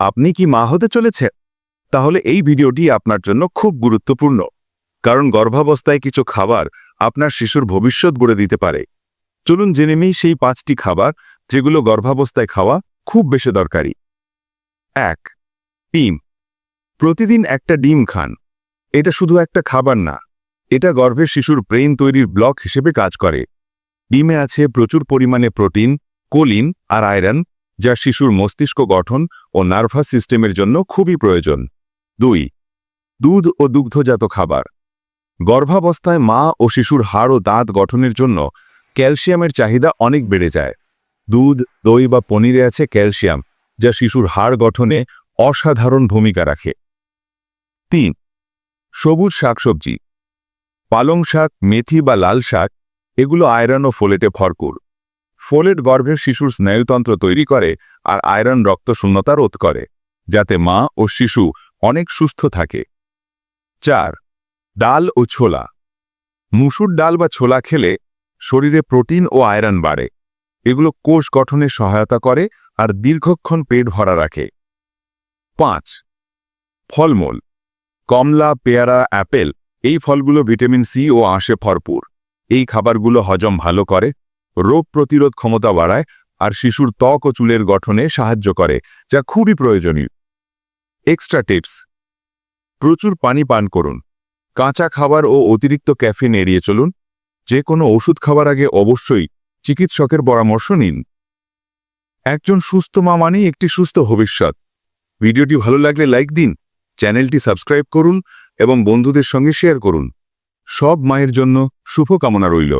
আপনি কি মা হতে চলেছে তাহলে এই ভিডিওটি আপনার জন্য খুব গুরুত্বপূর্ণ। কারণ গর্ভাবস্থায় কিছু খাবার আপনার শিশুর ভবিষ্যৎ গড়ে দিতে পারে। চলুন জেনে নিই সেই পাঁচটি খাবার যেগুলো গর্ভাবস্থায় খাওয়া খুব বেশি দরকারি। এক, ডিম। প্রতিদিন একটা ডিম খান। এটা শুধু একটা খাবার না, এটা গর্ভের শিশুর ব্রেন তৈরির ব্লক হিসেবে কাজ করে। ডিমে আছে প্রচুর পরিমাণে প্রোটিন, কোলিন আর আয়রন যা শিশুর মস্তিষ্ক গঠন ও নার্ভাস সিস্টেমের জন্য খুবই প্রয়োজন। দুই, দুধ ও দুগ্ধজাত খাবার। গর্ভাবস্থায় মা ও শিশুর হাড় ও দাঁত গঠনের জন্য ক্যালসিয়ামের চাহিদা অনেক বেড়ে যায়। দুধ, দই বা পনিরে আছে ক্যালসিয়াম, যা শিশুর হাড় গঠনে অসাধারণ ভূমিকা রাখে। তিন, সবুজ শাকসবজি। পালং শাক, মেথি বা লাল শাক, এগুলো আয়রন ও ফোলেটে ভরপুর। ফোলেট গর্ভের শিশুর স্নায়ুতন্ত্র তৈরি করে আর আয়রন রক্ত শূন্যতা রোধ করে, যাতে মা ও শিশু অনেক সুস্থ থাকে। চার, ডাল ও ছোলা। মুসুর ডাল বা ছোলা খেলে শরীরে প্রোটিন ও আয়রন বাড়ে। এগুলো কোষ গঠনে সহায়তা করে আর দীর্ঘক্ষণ পেট ভরা রাখে। পাঁচ, ফলমূল। কমলা, পেয়ারা, অ্যাপেল, এই ফলগুলো ভিটামিন সি ও আঁশে ভরপুর। এই খাবারগুলো হজম ভালো করে রোগ প্রতিরোধ ক্ষমতা বাড়ায় আর শিশুর ত্বক ও চুলের গঠনে সাহায্য করে, যা খুবই প্রয়োজনীয়। এক্সট্রা টিপস প্রচুর পানি পান করুন। কাঁচা খাবার ও অতিরিক্ত ক্যাফিন এড়িয়ে চলুন। যে কোনো ওষুধ খাবার আগে অবশ্যই চিকিৎসকের পরামর্শ নিন। একজন সুস্থ মা মানেই একটি সুস্থ ভবিষ্যৎ। ভিডিওটি ভালো লাগলে লাইক দিন, চ্যানেলটি সাবস্ক্রাইব করুন এবং বন্ধুদের সঙ্গে শেয়ার করুন। সব মায়ের জন্য শুভকামনা রইল।